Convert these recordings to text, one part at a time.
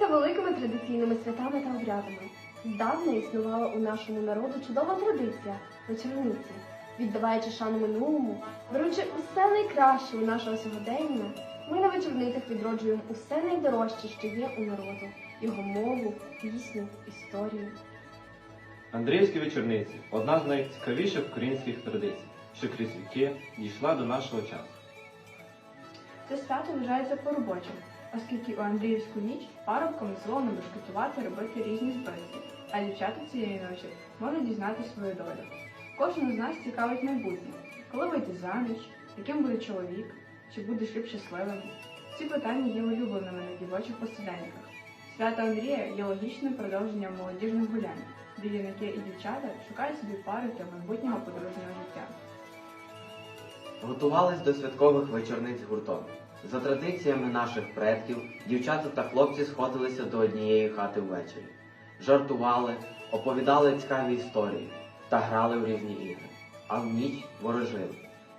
славиться великими традиційними святами та обрядами. Здавна існувала у нашому народу чудова традиція вечорниці. Віддаваючи шану минулому, беручи усе найкраще у нашого сьогодення, ми на вечорницях відроджуємо усе найдорожче, що є у народу, його мову, пісню, історію. Андріївські вечорниці одна з найцікавіших українських традицій, що крізь віки дійшла до нашого часу. Це свято вважається по-робочим, оскільки у Андріївську ніч парубкам дозволено бешкетувати робити різні зброї, а дівчата цієї ночі можуть дізнати свою долю. Кожен з нас цікавить майбутнє, коли вийти заміж, яким буде чоловік, чи буде шлюб щасливим. Ці питання є улюбленими на дівочих поселенниках. Свято Андрія є логічним продовженням молодіжних гулянь, де юнаки і дівчата шукають собі пари для майбутнього подружнього життя. Готувались до святкових вечорниць гуртом. За традиціями наших предків, дівчата та хлопці сходилися до однієї хати ввечері. Жартували, оповідали цікаві історії та грали в різні ігри. А в ніч ворожили.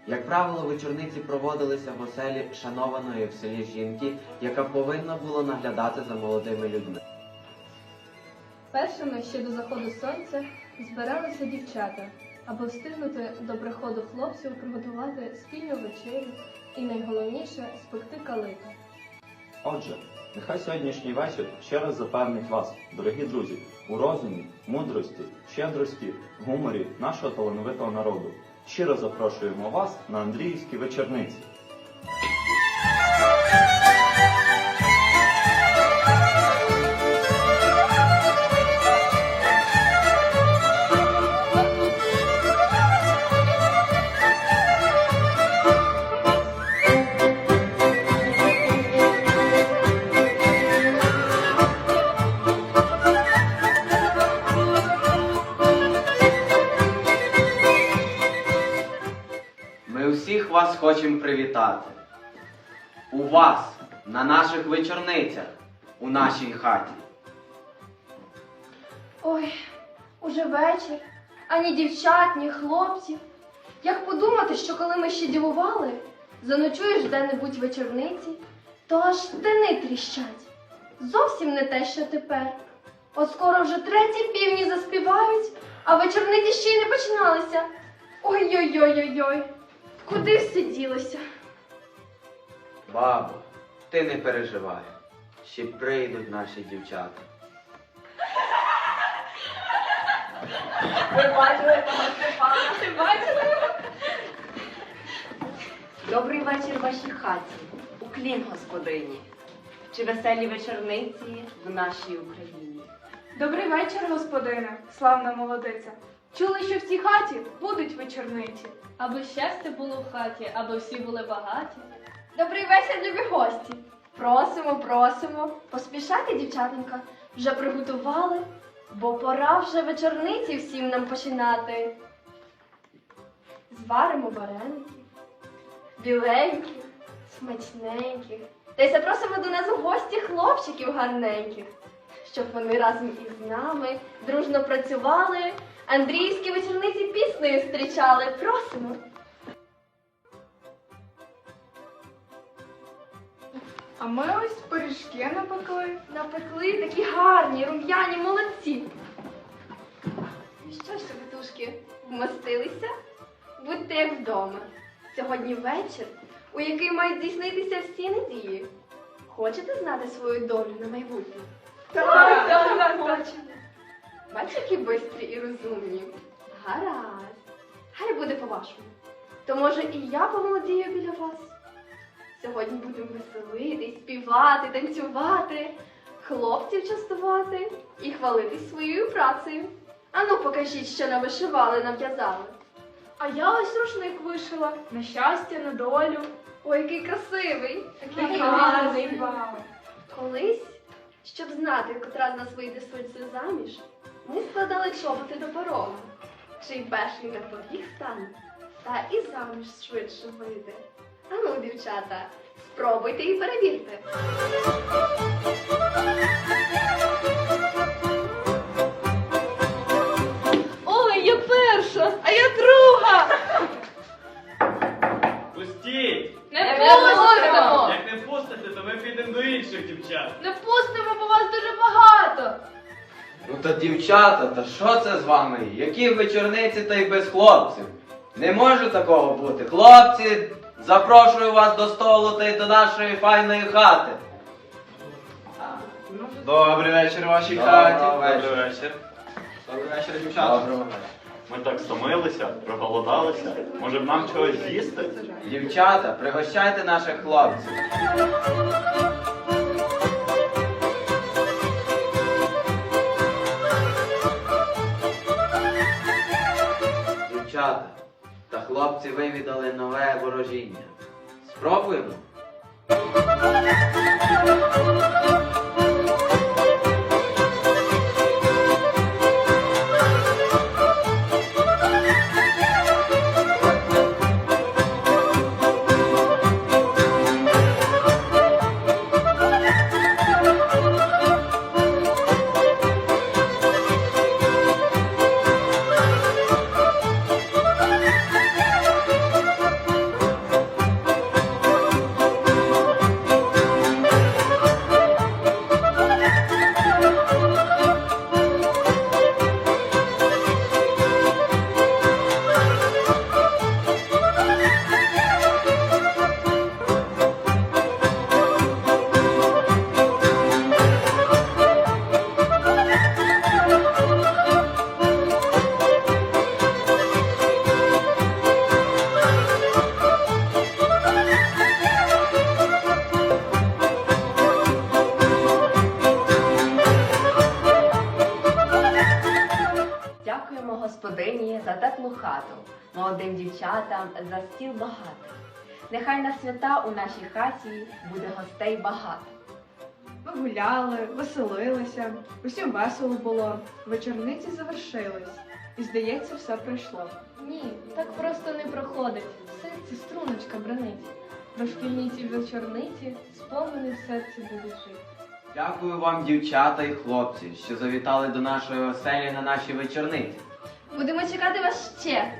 Як правило, вечорниці проводилися в оселі шанованої в селі жінки, яка повинна була наглядати за молодими людьми. Першими ще до заходу сонця збиралися дівчата, аби встигнути до приходу хлопців приготувати спільну вечерю і найголовніше спекти калиту. Отже, нехай сьогоднішній вечір ще раз запевнить вас, дорогі друзі, у розумі, мудрості, щедрості, гуморі нашого талановитого народу. Щиро запрошуємо вас на Андріївські вечорниці. Вас хочемо привітати. У вас, на наших вечорницях, у нашій хаті. Ой, уже вечір, ані дівчат, ні хлопців. Як подумати, що коли ми ще дівували, заночуєш де-небудь вечорниці, то аж штани тріщать. Зовсім не те, що тепер. От скоро вже треті півні заспівають, а вечорниці ще й не починалися. Ой-ой-ой-ой-ой, куди все ділося? Бабо, ти не переживай. Ще прийдуть наші дівчата. Ви бачили того Степана? Ти бачили? Добрий вечір вашій хаті, уклін господині, чи веселі вечорниці в нашій Україні. Добрий вечір, господине, славна молодиця. Чули, що в цій хаті будуть вечорниці. Аби щастя було в хаті, аби всі були багаті. Добрий вечір, любі гості. Просимо, просимо. Поспішайте, дівчатенька, вже приготували, бо пора вже вечорниці всім нам починати. Зваримо вареники, біленьких, смачненьких. Та й запросимо до нас у гості хлопчиків гарненьких, щоб вони разом із нами дружно працювали, Андріївські вечорниці піснею зустрічали. Просимо. А ми ось пиріжки напекли. Напекли такі гарні, рум'яні, молодці. Ну що ж, витушки, вмостилися? Будьте як вдома. Сьогодні вечір, у який мають здійснитися всі надії. Хочете знати свою долю на майбутнє? Так, так, так, Хочемо. Бачите, які бистрі і розумні. Гаразд. Хай буде по-вашому. То може і я помолодію біля вас. Сьогодні будемо веселити, співати, танцювати, хлопців частувати і хвалитись своєю працею. Ану, покажіть, що навишивали, нав'язали. А я ось рушник вишила на щастя, на долю. Ой, який красивий, Такий гарний. Колись, щоб знати, котра з нас вийде швидше заміж, ми складали чоботи до порога. Чий перший на поріг стане, та і заміж швидше вийде. Ану, дівчата, спробуйте і перевірте. Ой, я перша, а я друга. Пустіть! Не пустимо! Як не пустите, то ми підемо до інших дівчат. Не та дівчата, та що це з вами? Які вечорниці та й без хлопців? Не може такого бути. Хлопці, запрошую вас до столу та й до нашої файної хати. Добрий вечір вашій Доброго хаті. вечора. Добрий вечір. Добрий вечір, дівчата. Доброго вечора. Ми так стомилися, проголодалися. Може б нам чогось з'їсти? Дівчата, пригощайте наших хлопців. Дівчата та хлопці вивідали нове ворожіння. Спробуємо? За теплу хату, молодим дівчатам за стіл багатий. Нехай на свята у нашій хаті буде гостей багато. Ми гуляли, веселилися, усім весело було, вечорниці завершились. І здається, все пройшло. Ні, так просто не проходить. В серці струночка бренить. Про шкільні ці вечорниці спомини в серці будуть жити. Дякую вам, дівчата і хлопці, що завітали до нашої оселі на наші вечорниці. Будемо чекати вас ще.